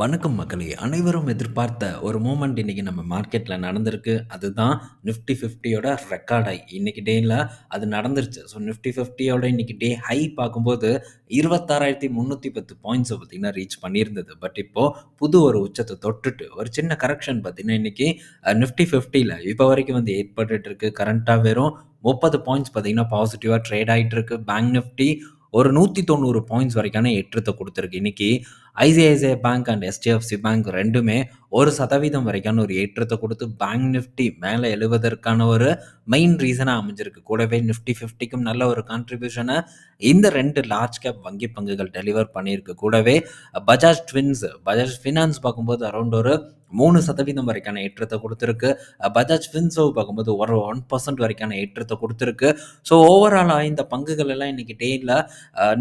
வணக்கம் மக்களே! அனைவரும் எதிர்பார்த்த ஒரு மூமெண்ட் இன்னைக்கு நம்ம மார்க்கெட்டில் நடந்திருக்கு. அதுதான் நிஃப்டி 50யோட ரெக்கார்ட் ஹை. இன்னைக்கு டேயில் அது நடந்துருச்சு. ஸோ நிஃப்டி 50யோட இன்னைக்கு டே ஹை பார்க்கும்போது இருபத்தாறாயிரத்தி முந்நூற்றி பத்து பாயிண்ட்ஸை பார்த்திங்கன்னா ரீச் பண்ணியிருந்தது. பட் இப்போது புது ஒரு உச்சத்தை தொட்டுட்டு ஒரு சின்ன கரெக்ஷன் பார்த்தீங்கன்னா, இன்னைக்கு நிஃப்டி 50ல இப்போ வரைக்கும் வந்து ஏற்பட்டுட்டு இருக்கு. கரண்ட்டா வெறும் 30 பாயிண்ட்ஸ் பார்த்தீங்கன்னா பாசிட்டிவாக ட்ரேட் ஆகிட்டு இருக்கு. பேங்க் நிஃப்டி ஒரு 190 பாயிண்ட்ஸ் வரைக்கான ஏற்றத்தை கொடுத்துருக்கு இன்னைக்கு ICICI bank and HDFC bank 2மே 1% வரைக்கான ஒரு ஏற்றத்தை கொடுத்து பேங்க் நிஃப்டி மேலே எழுவதற்கான ஒரு மெயின் ரீசனாக அமைஞ்சிருக்கு. கூடவே நிஃப்டி 50க்கும் நல்ல ஒரு கான்ட்ரிபியூஷனை இந்த ரெண்டு லார்ஜ் கேப் வங்கி பங்குகள் டெலிவர் பண்ணியிருக்கு. கூடவே பஜாஜ் ட்வின்ஸ், பஜாஜ் ஃபினான்ஸ் பார்க்கும்போது அரௌண்ட் ஒரு மூணு சதவீதம் வரைக்கான ஏற்றத்தை கொடுத்துருக்கு பஜாஜ் ஃபின்சர்வ் பார்க்கும்போது ஒரு ஒன் பர்சன்ட் வரைக்கான ஏற்றத்தை கொடுத்துருக்கு ஸோ ஓவராலாக இந்த பங்குகள் எல்லாம் இன்னைக்கு டேல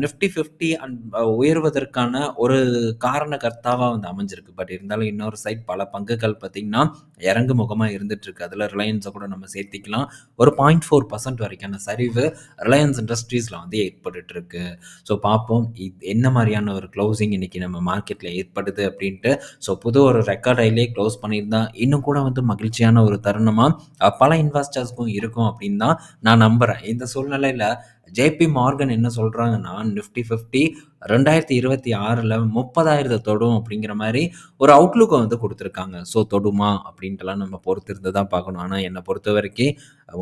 நிஃப்டி 50 அண்ட் உயர்வதற்கான ஒரு காரணகர்த்தாவாக வந்து அமைஞ்சிருக்கு. பட் இருந்தாலும் இன்னொரு சைட் பல பங்குகள் பார்த்தீங்கன்னா, இறங்கு முகமாக இருந்துட்டு அதில் ரிலையன்ஸை கூட நம்ம சேர்த்திக்கலாம். ஒரு 0.4% வரைக்கான சரிவு ரிலையன்ஸ் இண்டஸ்ட்ரீஸில் வந்து ஏற்பட்டுட்டு இருக்கு. ஸோ பார்ப்போம். இது என்ன மாதிரியான ஒரு க்ளோசிங் இன்னைக்கு நம்ம மார்க்கெட்டில் ஏற்படுது அப்படின்ட்டு ஸோ புது ஒரு ரெக்கார்ட் க்ளோஸ் பண்ணியிருந்தா, இன்னும் கூட வந்து மகிழ்ச்சியான ஒரு தருணமாக பல இன்வெஸ்டர்ஸ்க்கும் இருக்கும் அப்படின்னு தான் நான் நம்புறேன். இந்த சூழ்நிலையில் ஜேபி மார்கன் என்ன சொல்கிறாங்கன்னா நிஃப்டி 50 2026ல 30,000 தொடும் அப்படிங்கிற மாதிரி ஒரு அவுட்லுக்கை வந்து கொடுத்துருக்காங்க ஸோ தொடுமா அப்படின்ட்டுலாம் நம்ம பொறுத்திருந்து தான் பார்க்கணும். ஆனால் என்னை பொறுத்த வரைக்கும்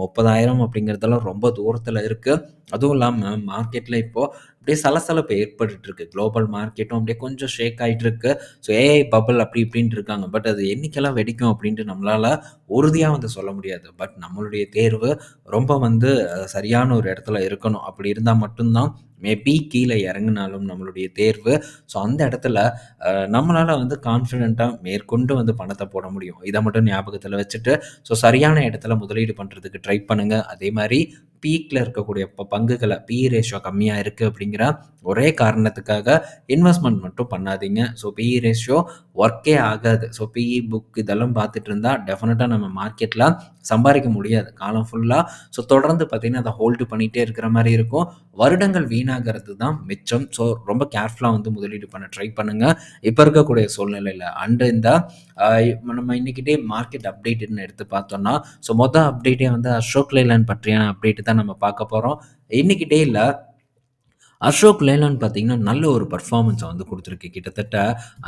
முப்பதாயிரம் அப்படிங்கிறதெல்லாம் ரொம்ப தூரத்தில் இருக்குது அதுவும் இல்லாமல் மார்க்கெட்டில் இப்போது அப்படியே சலசலப்பு ஏற்பட்டு இருக்கு. குளோபல் மார்க்கெட்டும் அப்படியே கொஞ்சம் ஷேக் ஆகிட்டு இருக்கு. ஸோ ஏஐ பபிள் அப்படி இப்படின்ட்டு இருக்காங்க. பட் அது என்னைக்கெல்லாம் வெடிக்கும் அப்படின்ட்டு நம்மளால உறுதியாக வந்து சொல்ல முடியாது. பட் நம்மளுடைய தேர்வு ரொம்ப வந்து சரியான ஒரு இடத்துல இருக்கணும். அப்படி இருந்தால் மட்டும்தான் மேபி கீழே இறங்குனாலும் நம்மளுடைய தேர்வு. ஸோ அந்த இடத்துல நம்மளால் வந்து கான்ஃபிடெண்ட்டாக மேற்கொண்டு வந்து பணத்தை போட முடியும். இதை மட்டும் ஞாபகத்தில் வச்சுட்டு, ஸோ சரியான இடத்துல முதலீடு பண்ணுறதுக்கு ட்ரை பண்ணுங்கள் அதே மாதிரி பீக்கில் இருக்கக்கூடிய ப பங்குகளை பி ரேஷியோ கம்மியாக இருக்குது அப்படிங்கிற ஒரே காரணத்துக்காக இன்வெஸ்ட்மெண்ட் மட்டும் பண்ணாதீங்க. ஸோ பிஇ ரேஷியோ ஒர்க்கே ஆகாது. ஸோ பிஇ புக் இதெல்லாம் பார்த்துட்டு இருந்தால் டெஃபினட்டாக நம்ம மார்க்கெட்டில் சம்பாதிக்க முடியாது. காலம் ஃபுல்லாக ஸோ தொடர்ந்து பார்த்தீங்கன்னா, அதை ஹோல்டு பண்ணிகிட்டே இருக்கிற மாதிரி இருக்கும். வருடங்கள் வீணாகிறது தான் மிச்சம். ஸோ ரொம்ப கேர்ஃபுல்லாக வந்து முதலீடு பண்ண ட்ரை பண்ணுங்கள் இப்போ இருக்கக்கூடிய சூழ்நிலையில் அண்ட் இந்த நம்ம இன்னைக்கிட்டே மார்க்கெட் அப்டேட்டுன்னு எடுத்து பார்த்தோம்னா, ஸோ மொத அப்டேட்டே வந்து அசோக் லேலன் பற்றியான அப்டேட் தான் நம்ம பார்க்க போகிறோம் இன்னைக்கு இல்லை அசோக் லேலான் பார்த்தீங்கன்னா, நல்ல ஒரு பர்ஃபார்மன்ஸை வந்து கொடுத்துருக்கு கிட்டத்தட்ட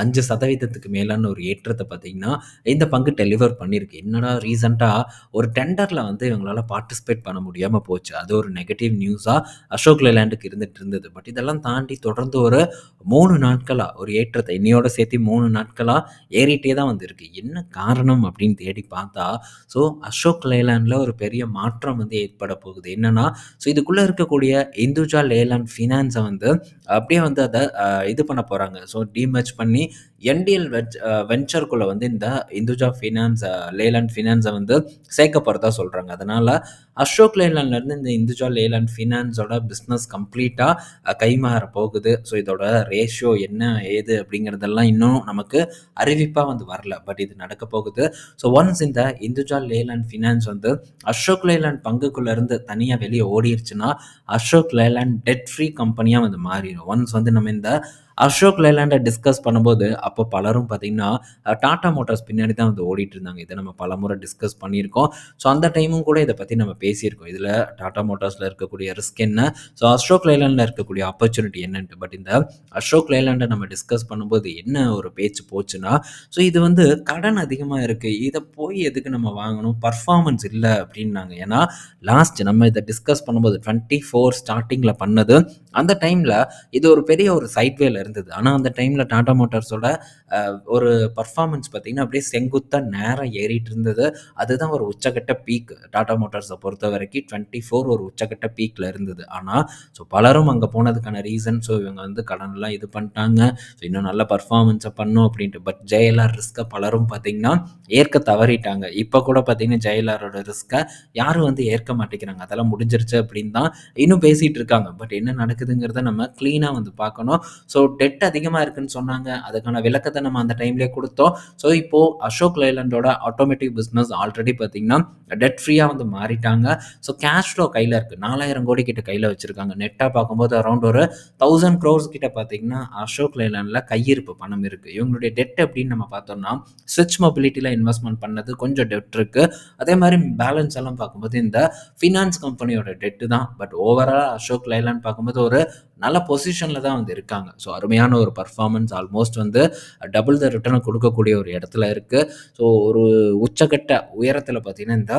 அஞ்சு சதவீதத்துக்கு மேலான ஒரு ஏற்றத்தை பார்த்தீங்கன்னா, இந்த பங்கு டெலிவர் பண்ணியிருக்கு. என்னடா ரீசெண்டாக ஒரு டெண்டரில் வந்து இவங்களால் பார்ட்டிசிபேட் பண்ண முடியாமல் போச்சு. அது ஒரு நெகட்டிவ் நியூஸாக அசோக் லேலாண்டுக்கு இருந்துட்டு இருந்தது. பட் இதெல்லாம் தாண்டி தொடர்ந்து ஒரு மூணு நாட்களாக ஒரு ஏற்றத்தை இன்னையோட சேர்த்து மூணு நாட்களாக ஏறிட்டே தான் வந்திருக்கு என்ன காரணம் அப்படின்னு தேடி பார்த்தா, ஸோ அசோக் லேலாண்டில் ஒரு பெரிய மாற்றம் வந்து ஏற்பட போகுது. என்னென்னா ஸோ இதுக்குள்ளே இருக்கக்கூடிய இந்துஜா லேலாண்ட் ஃபினான்ஸ் வந்து அப்படியே வந்து அதை இது பண்ண போறாங்க. ஸோ டீமெர்ஜ் பண்ணி என்டிஎல் வெச் அ வந்து இந்த இந்துஜா ஃபினான்ஸ் லேலண்ட் ஃபினான்ஸை வந்து சேர்க்க போகிறதா சொல்கிறாங்க அதனால் அசோக் லேலண்ட்லேருந்து இந்த இந்துஜா லேலண்ட் ஃபினான்ஸோட பிஸ்னஸ் கம்ப்ளீட்டாக கைமாற போகுது. ஸோ இதோட ரேஷியோ என்ன ஏது அப்படிங்கிறதெல்லாம் இன்னும் நமக்கு அறிவிப்பாக வந்து வரல. பட் இது நடக்க போகுது. ஸோ ஒன்ஸ் இந்த இந்துஜா லேலண்ட் ஃபினான்ஸ் வந்து அசோக் லேலண்ட் பங்குக்குள்ளேருந்து இருந்து வெளியே ஓடிடுச்சுன்னா அசோக் லேலண்ட் டெட் ஃப்ரீ கம்பெனியாக வந்து மாறிடும் ஒன்ஸ் வந்து நம்ம இந்த அசோக் லைலாண்டை டிஸ்கஸ் பண்ணும்போது, அப்போ பலரும் பார்த்தீங்கன்னா, டாடா மோட்டார்ஸ் பின்னாடி தான் வந்து ஓடிட்டு இருந்தாங்க. இதை நம்ம பலமுறை டிஸ்கஸ் பண்ணியிருக்கோம். ஸோ அந்த டைமும் கூட இதை பற்றி நம்ம பேசியிருக்கோம். இதில் டாடா மோட்டார்ஸில் இருக்கக்கூடிய ரிஸ்க் என்ன? ஸோ அசோக் லைலாண்டில் இருக்கக்கூடிய ஆப்பர்ச்சுனிட்டி என்னன்ட்டு. பட் இந்த அசோக் லைலாண்டை நம்ம டிஸ்கஸ் பண்ணும்போது என்ன ஒரு பேச்சு போச்சுன்னா, ஸோ இது வந்து கடன் அதிகமாக இருக்குது இதை போய் எதுக்கு நம்ம வாங்கணும்? பர்ஃபார்மன்ஸ் இல்லை அப்படின்னாங்க ஏன்னா, லாஸ்ட் நம்ம இதை டிஸ்கஸ் பண்ணும்போது டுவெண்ட்டி ஃபோர் ஸ்டார்டிங்கில் பண்ணது. அந்த டைமில் இது ஒரு பெரிய ஒரு சைட்வேல இருந்தது. ஆனால் அந்த டைமில் டாடா மோட்டார்ஸோட ஒரு பர்ஃபார்மன்ஸ் பார்த்தீங்கன்னா, அப்படியே செங்குத்தாக நேராக ஏறிட்டு இருந்தது. அதுதான் ஒரு உச்சகட்ட பீக். டாடா மோட்டார்ஸ பொறுத்தவரைக்கும் 24 ஒரு உச்சகட்ட பீக்கில் இருந்தது. ஆனால் ஸோ பலரும் அங்கே போனதுக்கான ரீசன் ஸோ இவங்க வந்து கடன்லாம் இது பண்ணிட்டாங்க. ஸோ இன்னும் நல்ல பர்ஃபார்மன்ஸை பண்ணும் அப்படின்ட்டு பட் ஜேஎல்ஆர் ரிஸ்க்கை பலரும் பார்த்தீங்கன்னா, ஏற்க தவறிட்டாங்க. இப்போ கூட பார்த்தீங்கன்னா, ஜேஎல்ஆரோட ரிஸ்க்கை யாரும் வந்து ஏற்க மாட்டேங்கிறாங்க. அதெல்லாம் முடிஞ்சிருச்சு அப்படின்னு தான் இன்னும் பேசிகிட்டு இருக்காங்க. பட் என்ன நடக்குதுங்கிறத நம்ம க்ளீனாக வந்து பார்க்கணும். ஸோ டெட் அதிகமாக இருக்குன்னு சொன்னாங்க. அதுக்கான விளக்கத்தை நம்ம அந்த டைம்லேயே கொடுத்தோம். ஸோ இப்போது அசோக் லைலண்டோட ஆட்டோமேட்டிக் பிஸ்னஸ் ஆல்ரெடி பார்த்தீங்கன்னா டெட் ஃப்ரீயாக வந்து மாறிட்டாங்க. ஸோ கேஷ் ஃப்ளோ கையில் இருக்குது நாலாயிரம் கோடி கிட்ட கையில் வச்சுருக்காங்க. நெட்டாக பார்க்கும்போது அரௌண்ட் ஒரு தௌசண்ட் க்ரோர்ஸ் கிட்ட பார்த்தீங்கன்னா அசோக் லைலாண்டில் கையிருப்பு பணம் இருக்குது இவங்களுடைய டெட் அப்படின்னு நம்ம பார்த்தோம்னா ஸ்விட்ச் மொபிலிட்டியில் இன்வெஸ்ட்மெண்ட் பண்ணது கொஞ்சம் டெட் இருக்குது அதே மாதிரி பேலன்ஸ் எல்லாம் பார்க்கும்போது இந்த ஃபினான்ஸ் கம்பெனியோட டெட்டு தான். பட் ஓவரால் அசோக் லைலாண்ட் பார்க்கும்போது ஒரு நல்ல பொசிஷனில் தான் வந்து இருக்காங்க. ஸோ அருமையான ஒரு பர்ஃபார்மன்ஸ் ஆல்மோஸ்ட் வந்து டபுள் த ரிட்டர்னை கொடுக்கக்கூடிய ஒரு இடத்துல இருக்குது ஸோ ஒரு உச்சக்கட்ட உயரத்தில் பார்த்தீங்கன்னா இந்த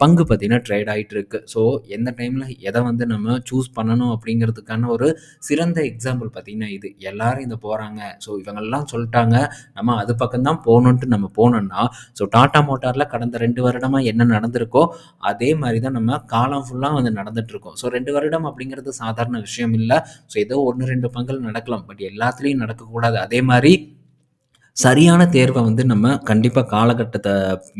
பங்கு பார்த்தீங்கன்னா ட்ரேட் ஆகிட்டு இருக்கு. ஸோ எந்த டைமில் எதை வந்து நம்ம சூஸ் பண்ணணும் அப்படிங்கிறதுக்கான ஒரு சிறந்த எக்ஸாம்பிள் பார்த்தீங்கன்னா இது. எல்லாரும் இந்த போகிறாங்க ஸோ இவங்கெல்லாம் சொல்லிட்டாங்க நம்ம அது பக்கம் தான் போகணுன்ட்டு நம்ம போனோம்னா ஸோ டாட்டா மோட்டாரில் கடந்த ரெண்டு வருடமாக என்ன நடந்திருக்கோ அதே மாதிரி தான் நம்ம காலம் ஃபுல்லாக வந்து நடந்துட்டு இருக்கோம். ஸோ ரெண்டு வருடம் அப்படிங்கிறது சாதாரண விஷயம் இல்லை. ஸோ ஏதோ ஒன்று ரெண்டு பங்குகள் நடக்கலாம். பட் எல்லாத்துலேயும் நடக்கக்கூடாது. அதே மாதிரி சரியான தேர்வை வந்து நம்ம கண்டிப்பாக காலகட்டத்தை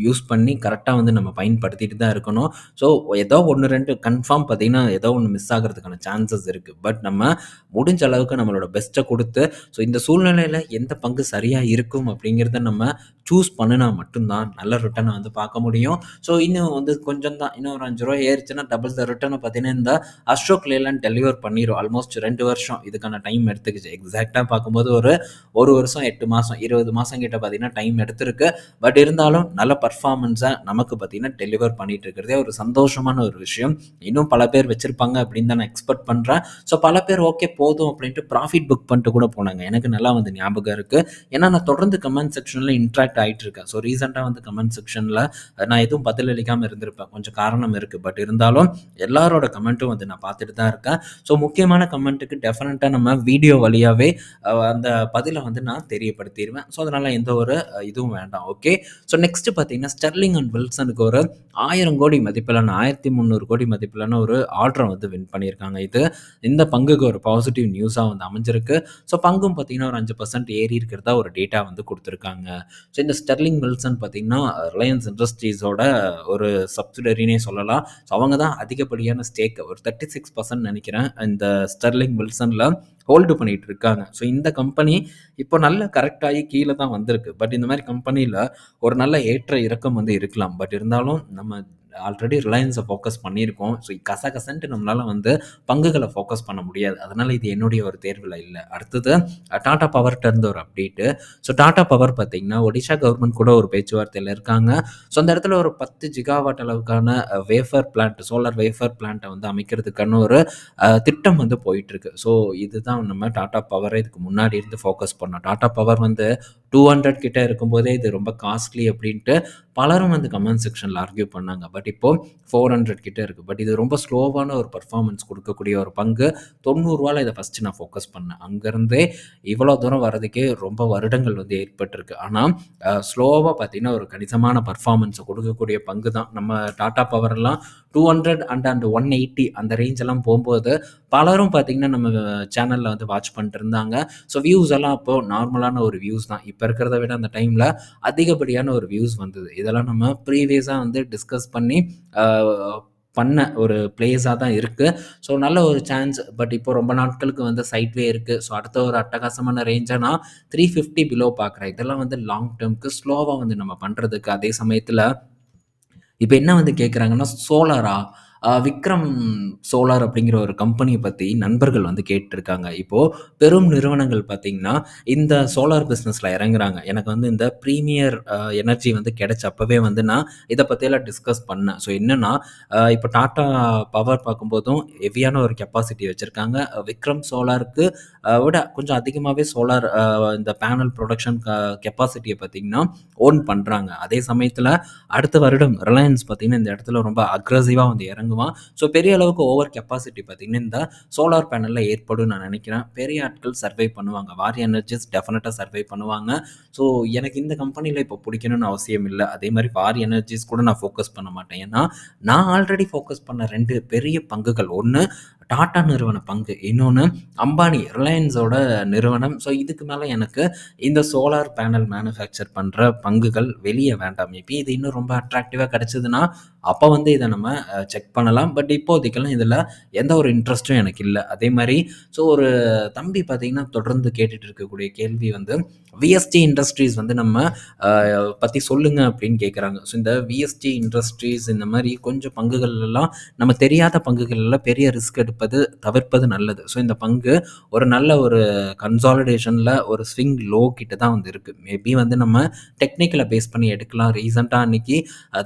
யூஸ் பண்ணி கரெக்டாக வந்து நம்ம பயன்படுத்திட்டு தான் இருக்கணும். ஸோ ஏதோ ஒன்று ரெண்டு கன்ஃபார்ம் பார்த்தீங்கன்னா ஏதோ ஒன்று மிஸ் ஆகிறதுக்கான சான்சஸ் இருக்குது பட் நம்ம முடிஞ்ச அளவுக்கு நம்மளோட பெஸ்ட்டை கொடுத்து ஸோ இந்த சூழ்நிலையில் எந்த பங்கு சரியாக இருக்கும் அப்படிங்கிறத நம்ம சூஸ் பண்ணினா மட்டும்தான் நல்ல ரிட்டர்னை வந்து பார்க்க முடியும். ஸோ இன்னும் வந்து கொஞ்சம் தான் இன்னும் ஒரு அஞ்சு ரூபா ஏறிச்சுன்னா டபுள் த ரிட்டனை பார்த்தீங்கன்னா இந்த அசோக் லேலான் டெலிவர் பண்ணிடும் ஆல்மோஸ்ட் ரெண்டு வருஷம் இதுக்கான டைம் எடுத்துக்கிச்சு. எக்ஸாக்டாக பார்க்கும்போது ஒரு ஒரு வருஷம் எட்டு மாதம் இருபது மாதம் கிட்ட பார்த்தீங்கன்னா டைம் எடுத்திருக்கு. பட் இருந்தாலும் நல்ல பர்ஃபார்மன்ஸை நமக்கு பார்த்தீங்கன்னா டெலிவர் பண்ணிட்டு இருக்கிறதே ஒரு சந்தோஷமான ஒரு விஷயம். இன்னும் பல பேர் வச்சிருப்பாங்க அப்படின்னு தான் நான் எக்ஸ்பெக்ட் பண்ணுறேன் ஸோ பல பேர் ஓகே போதும் அப்படின்ட்டு ப்ராஃபிட் புக் பண்ணிட்டு கூட போனாங்க. எனக்கு நல்லா வந்து ஞாபகம் இருக்குது ஏன்னா நான் தொடர்ந்து கமெண்ட் செக்ஷனில் இன்ட்ராக்ட் ஆகிட்டு இருக்கேன். ஸோ ரீசெண்டாக வந்து கமெண்ட் செக்ஷனில் நான் எதுவும் பதில் அளிக்காமல் இருந்திருப்பேன். கொஞ்சம் காரணம் இருக்குது பட் இருந்தாலும் எல்லாரோட கமெண்ட்டும் வந்து நான் பார்த்துட்டு தான் இருக்கேன். ஸோ முக்கியமான கமெண்ட்டுக்கு டெஃபினட்டாக நம்ம வீடியோ வழியாகவே அந்த பதிலை வந்து நான் தெரியப்படுத்திடுவேன். ஸோ அதனால் எந்த ஒரு இதுவும் வேண்டாம். ஓகே ஸோ நெக்ஸ்ட் பார்த்தீங்கன்னா ஸ்டெர்லிங் அண்ட் வில்சனுக்கு ஒரு ஆயிரம் கோடி மதிப்பிலான ஆயிரத்தி முந்நூறு கோடி மதிப்பிலான ஒரு ஆர்டரை வந்து வின் பண்ணியிருக்காங்க. இது இந்த பங்குக்கு ஒரு பாசிட்டிவ் நியூஸாக வந்து அமைஞ்சிருக்கு. ஸோ பங்கும் பார்த்தீங்கன்னா ஒரு அஞ்சு பர்சன்ட் ஏறி இருக்கிறதா ஒரு டேட்டா வந்து கொடுத்துருக்காங்க. ஸோ இந்த ஸ்டெர்லிங் வில்சன் பார்த்தீங்கன்னா ரிலையன்ஸ் இண்டஸ்ட்ரீஸோட ஒரு சப்சிடரினே சொல்லலாம். ஸோ அவங்க தான் அதிகப்படியான ஸ்டேக் ஒரு தேர்ட்டி சிக்ஸ் பர்சன்ட் நினைக்கிறேன். இந்த ஸ்டெர்லிங் வில்சனில் ஹோல்டு பண்ணிட்டு இருக்காங்க ஸோ இந்த கம்பெனி இப்போ நல்ல கரெக்டாகி கீழே தான் வந்திருக்கு. பட் இந்த மாதிரி கம்பெனியில் ஒரு நல்ல ஏற்ற இறக்கம் வந்து இருக்கலாம். பட் இருந்தாலும் நம்ம ஆல்ரெடி ரிலையன்ஸை ஃபோக்கஸ் பண்ணியிருக்கோம். ஸோ கசகசன்ட்டு நம்மளால் வந்து பங்குகளை ஃபோக்கஸ் பண்ண முடியாது. அதனால் இது என்னுடைய ஒரு தேர்வில் இல்லை. அடுத்தது டாடா பவர்கிட்ட இருந்த ஒரு அப்டேட்டு ஸோ டாடா பவர் பார்த்தீங்கன்னா ஒடிஷா கவர்மெண்ட் கூட ஒரு பேச்சுவார்த்தையில் இருக்காங்க. ஸோ அந்த இடத்துல ஒரு பத்து ஜிகாவாட் அளவுக்கான வேஃபர் பிளான்ட் சோலார் வேஃபர் பிளான்ட்டை வந்து அமைக்கிறதுக்கான ஒரு திட்டம் வந்து போயிட்டுருக்கு ஸோ இதுதான் நம்ம டாடா பவரை இதுக்கு முன்னாடி இருந்து ஃபோக்கஸ் பண்ணோம். டாடா பவர் வந்து டூ ஹண்ட்ரட் கிட்ட இருக்கும்போதே இது ரொம்ப காஸ்ட்லி அப்படின்ட்டு பலரும் வந்து கமெண்ட் செக்ஷனில் ஆர்கியூ பண்ணாங்க. பட் இப்போது ஃபோர் ஹண்ட்ரட் கிட்ட இருக்குது பட் இது ரொம்ப ஸ்லோவான ஒரு பர்ஃபார்மன்ஸ் கொடுக்கக்கூடிய ஒரு பங்கு. தொண்ணூறுரூவாவில் இதை ஃபஸ்ட்டு நான் ஃபோக்கஸ் பண்ணேன். அங்கேருந்தே இவ்வளோ தூரம் வரதுக்கே ரொம்ப வருடங்கள் வந்து ஏற்பட்டிருக்கு. ஆனால் ஸ்லோவாக பார்த்தீங்கன்னா ஒரு கணிசமான பர்ஃபார்மன்ஸை கொடுக்கக்கூடிய பங்கு தான். நம்ம Tata பவர்லாம் two hundred and and one eighty அந்த ரேஞ்செல்லாம் போகும்போது பலரும் பார்த்தீங்கன்னா நம்ம சேனலில் வந்து வாட்ச் பண்ணிட்டு இருந்தாங்க. ஸோ வியூஸ் எல்லாம் அப்போது நார்மலான ஒரு வியூஸ் தான். இப்போ இருக்கிறத விட அந்த டைமில் அதிகப்படியான ஒரு வியூஸ் வந்தது. இதெல்லாம் நம்ம ப்ரீவியஸாக வந்து டிஸ்கஸ் பண்ணி பண்ண ஒரு பிளேஸாக தான் இருக்குது ஸோ நல்ல ஒரு சான்ஸ் பட் இப்போ ரொம்ப நாட்களுக்கு வந்து சைட்வே இருக்குது ஸோ அடுத்த ஒரு அட்டகாசமான ரேஞ்சை நான் த்ரீ ஃபிஃப்டி பிலோ பார்க்குறேன். இதெல்லாம் வந்து லாங் டேர்முக்கு ஸ்லோவாக வந்து நம்ம பண்ணுறதுக்கு அதே சமயத்தில் இப்போ என்ன வந்து கேட்குறாங்கன்னா சோலாரா விக்ரம் சோலார் அப்படிங்கிற ஒரு கம்பெனியை பற்றி நண்பர்கள் வந்து கேட்டிருக்காங்க. இப்போது பெரும் நிறுவனங்கள் பார்த்திங்கன்னா இந்த சோலார் பிஸ்னஸில் இறங்குறாங்க. எனக்கு வந்து இந்த ப்ரீமியர் எனர்ஜி வந்து கிடைச்ச அப்போவே வந்து நான் இதை பற்றியெல்லாம் டிஸ்கஸ் பண்ணேன். ஸோ என்னென்னா இப்போ டாட்டா பவர் பார்க்கும்போதும் ஹெவியான ஒரு கெப்பாசிட்டி வச்சுருக்காங்க. விக்ரம் சோலாருக்கு விட கொஞ்சம் அதிகமாகவே சோலார் இந்த பேனல் ப்ரொடக்ஷன் கெப்பாசிட்டியை பார்த்திங்கன்னா ஓன் பண்ணுறாங்க அதே சமயத்தில் அடுத்த வருடம் ரிலையன்ஸ் பார்த்திங்கன்னா இந்த இடத்துல ரொம்ப அக்ரஸிவாக வந்து இறங்குவான் ஸோ பெரிய அளவுக்கு ஓவர் கெப்பாசிட்டி பார்த்திங்கன்னா இந்த சோலார் பேனலில் ஏற்படும் நான் நினைக்கிறேன். பெரிய ஆட்கள் சர்வை பண்ணுவாங்க. வாரிய எனர்ஜிஸ் டெஃபினட்டாக சர்வை பண்ணுவாங்க. ஸோ எனக்கு இந்த கம்பெனியில் இப்போ பிடிக்கணும்னு அவசியம் இல்லை. அதே மாதிரி வாரி எனர்ஜிஸ் கூட நான் ஃபோக்கஸ் பண்ண மாட்டேன். ஏன்னா நான் ஆல்ரெடி ஃபோக்கஸ் பண்ண ரெண்டு பெரிய பங்குகள். ஒன்று டாட்டா நிறுவன பங்கு. இன்னொன்று அம்பானி, ரிலையன்ஸோட நிறுவனம். ஸோ இதுக்கு மேலே எனக்கு இந்த சோலார் பேனல் மேனுஃபேக்சர் பண்ணுற பங்குகள் வெளியே வேண்டாம். மேபி இது இன்னும் ரொம்ப அட்ராக்டிவாக கிடச்சிதுன்னா அப்போ வந்து இதை நம்ம செக் பண்ணலாம். பட் இப்போதைக்கெல்லாம் இதில் எந்த ஒரு இன்ட்ரெஸ்ட்டும் எனக்கு இல்லை அதே மாதிரி ஸோ ஒரு தம்பி பார்த்தீங்கன்னா, தொடர்ந்து கேட்டுட்டு இருக்கக்கூடிய கேள்வி வந்து, விஎஸ்டி இண்டஸ்ட்ரீஸ் வந்து நம்ம பற்றி சொல்லுங்கள் சொல்லுங்க அப்படின்னு கேட்குறாங்க. ஸோ இந்த விஎஸ்டி இண்டஸ்ட்ரீஸ் இந்த மாதிரி கொஞ்சம் பங்குகள்லாம் நம்ம தெரியாத பங்குகள்லாம் பெரிய ரிஸ்க் இருப்பது தவிர்ப்பது நல்லது. ஸோ இந்த பங்கு ஒரு நல்ல ஒரு கன்சாலிடேஷனில் ஒரு ஸ்விங் லோ கிட்ட தான் வந்து இருக்குது மேபி வந்து நம்ம டெக்னிக்கலை பேஸ் பண்ணி எடுக்கலாம். ரீசென்ட்டா அன்னைக்கு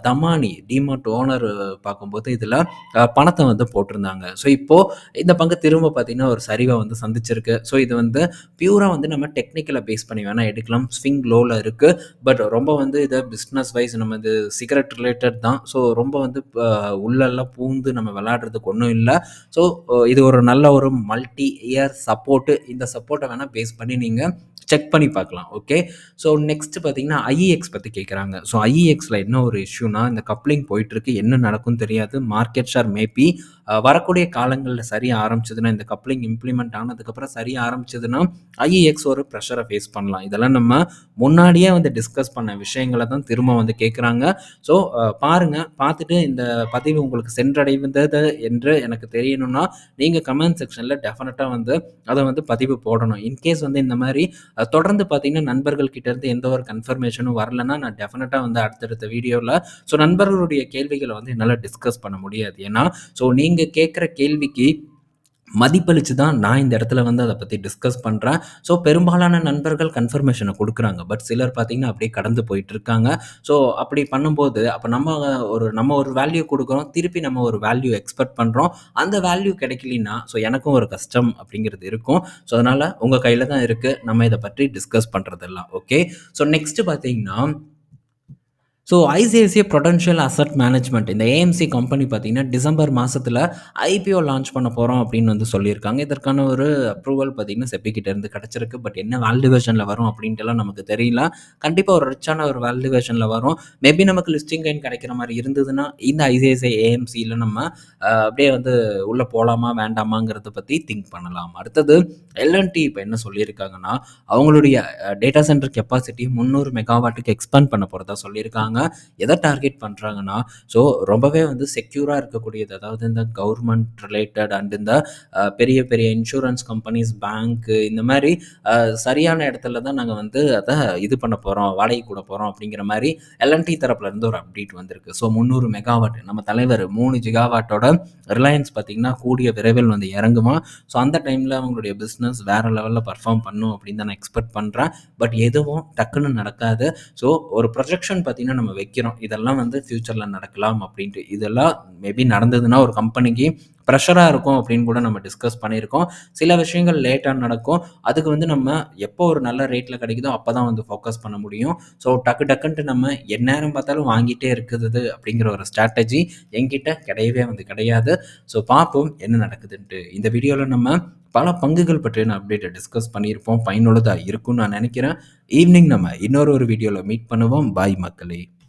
தமானி டிமார்ட் ஓனர் பார்க்கும்போது இதில் பணத்தை வந்து போட்டிருந்தாங்க. ஸோ இப்போது இந்த பங்கு திரும்ப பார்த்தீங்கன்னா, ஒரு சரிவை வந்து சந்திச்சிருக்கு. ஸோ இது வந்து பியூராக வந்து நம்ம டெக்னிக்கலை பேஸ் பண்ணி வேணால் எடுக்கலாம். ஸ்விங் லோவில் இருக்குது பட் ரொம்ப வந்து இதை பிஸ்னஸ் வைஸ் நம்ம இது சிகரெட் ரிலேட்டட் தான். ஸோ ரொம்ப வந்து உள்ளெல்லாம் பூந்து நம்ம விளாடுறதுக்கு ஒன்றும் இல்லை ஸோ இது ஒரு நல்ல ஒரு மல்டி இயர் சப்போர்ட்டு இந்த சப்போர்ட்டை வேணால் பேஸ் பண்ணி நீங்கள் செக் பண்ணி பார்க்கலாம். ஓகே. ஸோ நெக்ஸ்ட் பார்த்தீங்கன்னா, ஐஇஎக்ஸ் பற்றி கேட்குறாங்க. ஸோ ஐஇஎக்ஸில் என்ன ஒரு இஷ்யூனா, இந்த கப்ளிங் போயிட்டுருக்கு. என்ன நடக்கும்னு தெரியாது. மார்க்கெட் ஷேர் மேபி வரக்கூடிய காலங்களில் சரியாக ஆரம்பிச்சதுன்னா, இந்த கப்ளிங் இம்ப்ளிமெண்ட் ஆனதுக்கப்புறம் சரி ஆரம்பிச்சதுன்னா, ஐஇஎக்ஸ் ஒரு ப்ரெஷரை ஃபேஸ் பண்ணலாம். இதெல்லாம் நம்ம முன்னாடியே வந்து டிஸ்கஸ் பண்ண விஷயங்கள தான் திரும்ப வந்து கேட்குறாங்க. ஸோ பாருங்கள் பார்த்துட்டு இந்த பதிவு உங்களுக்கு சென்றடைந்தது என்று எனக்கு தெரியணும்னா, நீங்கள் கமெண்ட் செக்ஷனில் டெஃபினட்டாக வந்து அதை வந்து பதிவு போடணும். இன்கேஸ் வந்து இந்த மாதிரி தொடர்ந்து பார்த்தீங்கன்னா, நண்பர்கள் கிட்டேருந்து எந்த ஒரு கன்ஃபர்மேஷனும் வரலன்னா, நான் டெஃபினட்டாக வந்து அடுத்தடுத்த வீடியோவில் ஸோ நண்பர்களுடைய கேள்விகளை வந்து என்னால் டிஸ்கஸ் பண்ண முடியாது. ஏன்னா, ஸோ நீங்கள் கேட்குற கேள்விக்கு மதிப்பளிச்சு தான் நான் இந்த இடத்துல வந்து அதை பற்றி டிஸ்கஸ் பண்ணுறேன் ஸோ பெரும்பாலான நண்பர்கள் கன்ஃபர்மேஷனை கொடுக்குறாங்க பட் சிலர் பார்த்தீங்கன்னா, அப்படியே கடந்து போயிட்டுருக்காங்க. ஸோ அப்படி பண்ணும்போது, அப்போ நம்ம ஒரு நம்ம ஒரு வேல்யூ கொடுக்குறோம் திருப்பி நம்ம ஒரு வேல்யூ எக்ஸ்பெக்ட் பண்ணுறோம் அந்த வேல்யூ கிடைக்கலனா ஸோ எனக்கும் ஒரு கஷ்டம் அப்படிங்கிறது இருக்கும். ஸோ அதனால் உங்கள் கையில் தான் இருக்குது நம்ம இதை பற்றி டிஸ்கஸ் பண்ணுறதெல்லாம் ஓகே. ஸோ நெக்ஸ்ட்டு பார்த்தீங்கன்னா so ICICI prudential asset management இந்த ஏஎம்சி கம்பெனி பார்த்தீங்கன்னா, டிசம்பர் மாதத்தில் ஐபிஓ லான்ச் பண்ண போகிறோம் அப்படின்னு வந்து சொல்லியிருக்காங்க. இதற்கான ஒரு அப்ரூவல் பார்த்தீங்கன்னா, செப்பிக்கிட்ட இருந்து கிடைச்சிருக்கு. பட் என்ன வேல்டிவேஷனில் வரும் அப்படின்ட்டுலாம் நமக்கு தெரியல. கண்டிப்பாக ஒரு ரிச்சான ஒரு வேல்டிவேஷனில் வரும். மேபி நமக்கு லிஸ்டிங் கைன் கிடைக்கிற மாதிரி இருந்ததுன்னா, இந்த ஐசிஐசிஐ ஏஎம்சியில் நம்ம அப்படியே வந்து உள்ளே போகலாமா வேண்டாமாங்கிறத பற்றி திங்க் பண்ணலாம். அடுத்தது எல்என்டி இப்போ என்ன சொல்லியிருக்காங்கன்னா, அவங்களுடைய டேட்டா சென்டர் கெப்பாசிட்டி 300 மெகாவாட்டுக்கு எக்ஸ்பேண்ட் பண்ண போகிறதா சொல்லியிருக்காங்க. எதை டார்கெட் பண்ணுறாங்கன்னா ஸோ ரொம்பவே வந்து செக்யூராக இருக்கக்கூடியது. அதாவது இந்த கவர்மெண்ட் ரிலேட்டட் அண்ட் இந்த பெரிய பெரிய இன்சூரன்ஸ் கம்பெனிஸ், பேங்க்கு இந்த மாதிரி சரியான இடத்துல தான் நாங்கள் வந்து அதை இது பண்ண போகிறோம் வாடகைக்கு கூட போகிறோம் அப்படிங்கிற மாதிரி எல்என்டி தரப்புலேருந்து ஒரு அப்டேட் வந்திருக்கு. ஸோ 300 மெகாவாட் நம்ம தலைவர் மூணு ஜிகாவாட்டோட ரிலையன்ஸ் பார்த்தீங்கன்னா, கூடிய விரைவில் வந்து இறங்குமா ஸோ அந்த டைமில் அவங்களுடைய பிஸ்னஸ் வேறு லெவலில் பர்ஃபார்ம் பண்ணும் அப்படின்னு தான் நான் எக்ஸ்பெக்ட் பண்ணுறேன் பட் எதுவும் டக்குன்னு நடக்காது. ஸோ ஒரு ப்ரொஜெக்ஷன் பார்த்தீங்கன்னா, நம்ம வைக்கிறோம். இதெல்லாம் வந்து ஃப்யூச்சரில் நடக்கலாம் அப்படின்ட்டு. இதெல்லாம் மேபி நடந்ததுன்னா ஒரு கம்பெனிக்கு ப்ரெஷராக இருக்கும் அப்படின்னு கூட நம்ம டிஸ்கஸ் பண்ணியிருக்கோம். சில விஷயங்கள் லேட்டாக நடக்கும். அதுக்கு வந்து நம்ம எப்போ ஒரு நல்ல ரேட்டில் கிடைக்குதோ அப்போ தான் வந்து ஃபோக்கஸ் பண்ண முடியும். ஸோ டக்கு டக்குன்ட்டு நம்ம எந்நேரம் பார்த்தாலும் வாங்கிட்டே இருக்குது அப்படிங்கிற ஒரு ஸ்ட்ராட்டஜி என்கிட்ட கிடையவே வந்து கிடையாது. ஸோ பார்ப்போம் என்ன நடக்குதுன்ட்டு. இந்த வீடியோவில் நம்ம பல பங்குகள் பற்றின அப்டேட்டை டிஸ்கஸ் பண்ணியிருப்போம். பயனுள்ளதாக இருக்கும்னு நான் நினைக்கிறேன் ஈவினிங் நம்ம இன்னொரு ஒரு வீடியோவில் மீட் பண்ணுவோம். பாய் மக்களே!